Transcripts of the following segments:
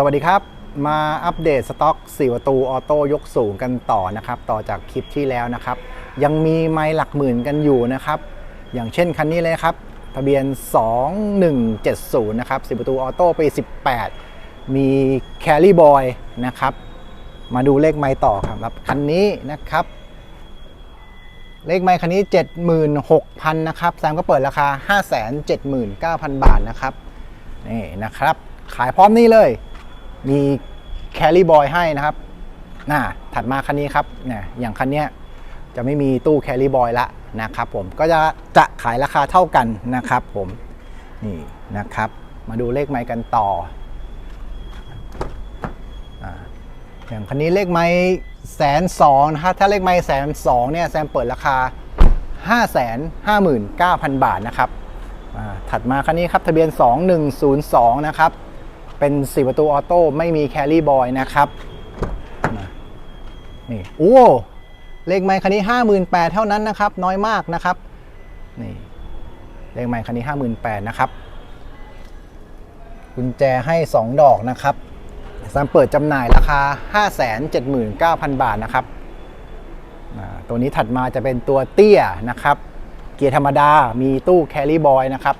สวัสดีครับ มาอัปเดตสต็อก4ประตูออโต้ยกสูงกันต่อนะครับ ต่อจากคลิปที่แล้วนะครับ ยังมีไม้หลักหมื่นกันอยู่นะครับ อย่างเช่นคันนี้เลยครับ ทะเบียน 2170 นะครับ 4 ประตูออโต้ปี 18 มีแคลรี่บอยนะครับ มาดูเลขไม้ต่อครับ คันนี้นะครับ เลขไม้คันนี้ 76,000 นะครับ แซมก็เปิดราคา 579,000 บาทนะครับ นี่นะครับขายพร้อมนี่เลย มีแคลรี่บอยให้นะครับน่าถัดมาคันนี้ครับเนี่ยอย่างคันเนี้ยจะไม่มีตู้แคลรี่บอยละนะครับผมก็จะจะขายราคาเท่ากันนะครับผมนี่นะครับ มาดูเลขไม้กันต่ออย่างคันนี้เลขไม้แสนสองนะครับถ้าเลขไม้แสนสองเนี่ยแซมเปิดราคา 559,000 บาทนะครับถัดมาคันนี้ครับทะเบียน 2102 นะครับ เป็น4ประตูออโต้ไม่มีแคลรี่บอยนะครับนี่โอ้เลขไมค์คันนี้ 58,000เท่านั้นนะครับ น้อยมากนะครับนี่เลขไมค์คันนี้ 58,000นะครับกุญแจให้ 2 ดอกนะครับซัมเปิดจำหน่ายราคา 579,000 บาทนะครับตัวนี้ถัดมาจะเป็นตัวเตี้ยนะครับ เกียร์ธรรมดา มีตู้แคลรี่บอยนะครับ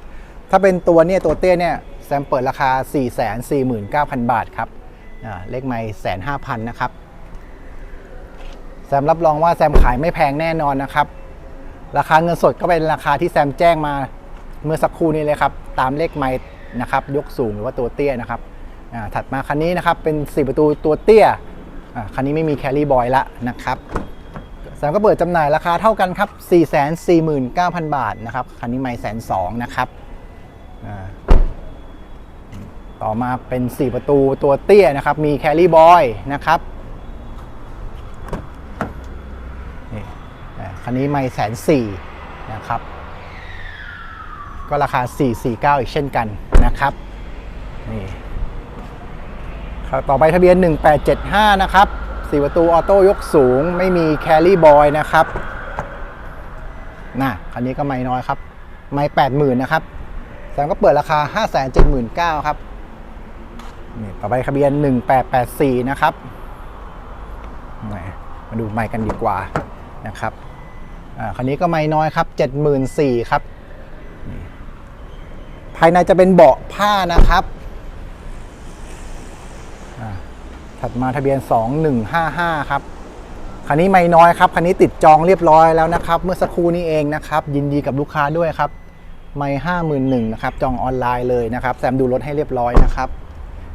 ถ้าเป็นตัวเนี่ยตัวเตี้ยเนี่ย แซมเปิดราคา 449,000 บาทครับเลขไม่แสนห้าพันนะครับ แซมรับรองว่าแซมขายไม่แพงแน่นอนนะครับ ราคาเงินสดก็เป็นราคาที่แซมแจ้งมาเมื่อสักครู่นี้เลยครับ ตามเลขไม่นะครับ ยกสูงหรือว่าตัวเตี้ยนะครับ ถัดมาคันนี้นะครับเป็น 4 ประตูตัวเตี้ย คันนี้ไม่มีแคลรี่บอยละนะครับแซมก็เปิดจำหน่ายราคาเท่ากันครับ 449,000 บาทนะครับ คันนี้ไม่แสนสองนะครับ ต่อมาเป็น 4 ประตูตัวเตี้ยนะครับ มีแคลรี่บอยนะครับนี่คันนี้ไม่แสนสี่นะครับ ก็ราคา 449 อีกเช่นกันนะครับนี่ครับต่อไปทะเบียน 1875 นะครับ 4 ประตูออโต้ยกสูง ไม่มีแคลรี่บอยนะครับน่ะคันนี้ก็ไม่น้อยครับ ไม่ 80,000 นะครับแซมก็เปิดราคา 579,000 ครับ นี่ต่อไปทะเบียน 1884 นะครับมมาดูไม้กันดีกว่านะครับอ่าคันนี้ก็ไม่น้อยครับ 74,000ครับนี่ภายในจะเป็นเบาะผ้านะครับ ถัดมาทะเบียน 2155 ครับ คันนี้ไม่น้อยครับ คันนี้ติดจองเรียบร้อยแล้วนะครับ เมื่อสักครู่นี้เองนะครับ ยินดีกับลูกค้าด้วยครับ ไม่ห้าหมื่นหนึ่งนะครับ จองออนไลน์เลยนะครับ แซมดูรถให้เรียบร้อยนะครับ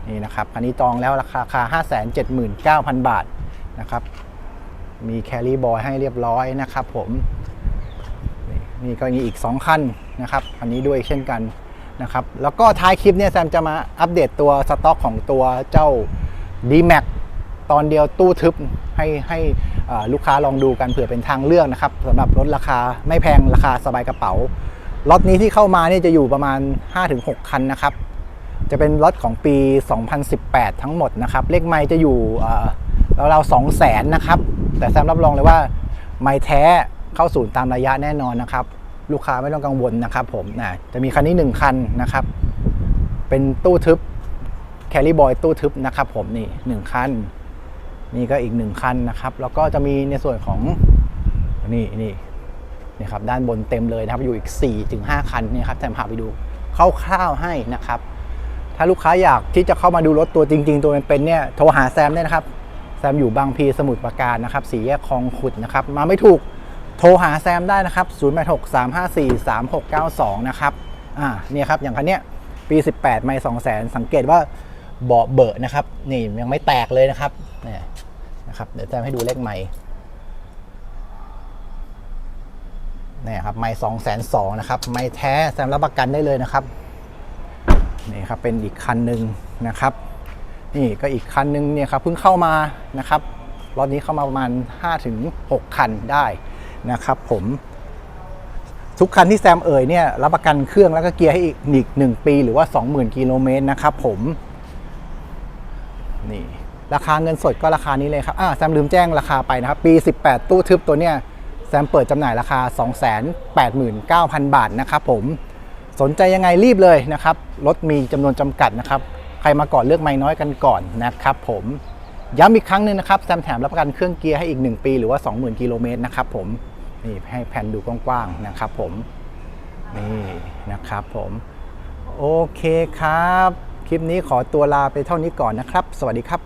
นี่นะครับคันนี้จองแล้วราคาคา 579,000 บาทนะครับ มีแคลรี่บอยให้เรียบร้อยนะครับผมนี่ก็มีอีก 2 คันนะครับอันนี้ด้วยเช่นกันนะครับแล้วก็ท้ายคลิปเนี่ยแซมจะมาอัปเดตตัวสต็อกของตัวเจ้า d m a x ตอนเดียวตู้ทึบให้ให้ลูกค้าลองดูกันเผื่อเป็นทางเลือกนะครับสำหรับรถราคาไม่แพงราคาสบายกระเป๋าล็อตนี้ที่เข้ามาเนี่ยจะอยู่ประมาณ 5-6 คันนะครับ จะเป็นล็อตของปี 2018 ทั้งหมดนะครับเลขไม้จะอยู่เราเราสองแสนนะครับ แต่แซมรับรองเลยว่าไม้แท้เข้าศูนย์ตามระยะแน่นอนนะครับ ลูกค้าไม่ต้องกังวลนะครับผมนะจะมีคันนี้ 1 คันนะครับ เป็นตู้ทึบแคลรี่บอยตู้ทึบนะครับผมนี่หนึ่งคัน นี่ก็อีกหนึ่งคันนะครับ แล้วก็จะมีในส่วนของนี่นี่นี่ครับด้านบนเต็มเลยนะครับอยู่อีก4ถึง5คันนี่ครับแซมพาไปดูคร่าวๆให้นะครับ ถ้าลูกค้าอยากที่จะเข้ามาดูรถตัวจริง ๆ ตัวเป็นๆเนี่ยโทรหาแซมได้นะครับแซมอยู่บางพีสมุทรปราการนะครับสี่แยกคลองขุดนะครับมาไม่ถูกโทรหาแซมได้นะครับ 0863543692 นะครับอ่าเนี่ยครับอย่างคันเนี้ยปี 18 ไม่2แสนสังเกตว่าเบาะเบอะนะครับ นี่ยังไม่แตกเลยนะครับเนี่ยนะครับเดี๋ยวจะให้ดูเลขใหม่นี่ครับไม่สองแสนสองนะครับ ไม่แท้แซมรับประกันได้เลยนะครับ นี่ครับเป็นอีกคันหนึ่งนะครับนี่ก็อีกคันหนึ่งเนี่ยครับเพิ่งเข้ามานะครับรอบนี้เข้ามาประมาณ5ถึง6คันได้นะครับผมทุกคันที่แซมเอ่ยเนี่ยรับประกันเครื่องแล้วก็เกียร์ให้อีกหนึ่งปีหรือว่า 20,000 กิโลเมตรนะครับผมนี่ราคาเงินสดก็ราคานี้เลยครับอ่าแซมลืมแจ้งราคาไปนะครับ ปี 18 ตู้ทึบตัวเนี้ยแซมเปิดจำหน่ายราคา 289,000 บาทนะครับผม สนใจยังไงรีบเลยนะครับรถมีจำนวนจำกัดนะครับ ใครมาก่อนเลือกไม่น้อยกันก่อนนะครับผมย้ำอีกครั้งหนึ่งนะครับแซมแถมรับประกันเครื่องเกียร์ให้อีก 1 ปีหรือว่า 20,000 กิโลเมตรนะครับผมนี่ให้แผ่นดูกว้างๆนะครับผมนี่นะครับผมโอเคครับ คลิปนี้ขอตัวลาไปเท่านี้ก่อนนะครับ สวัสดีครับ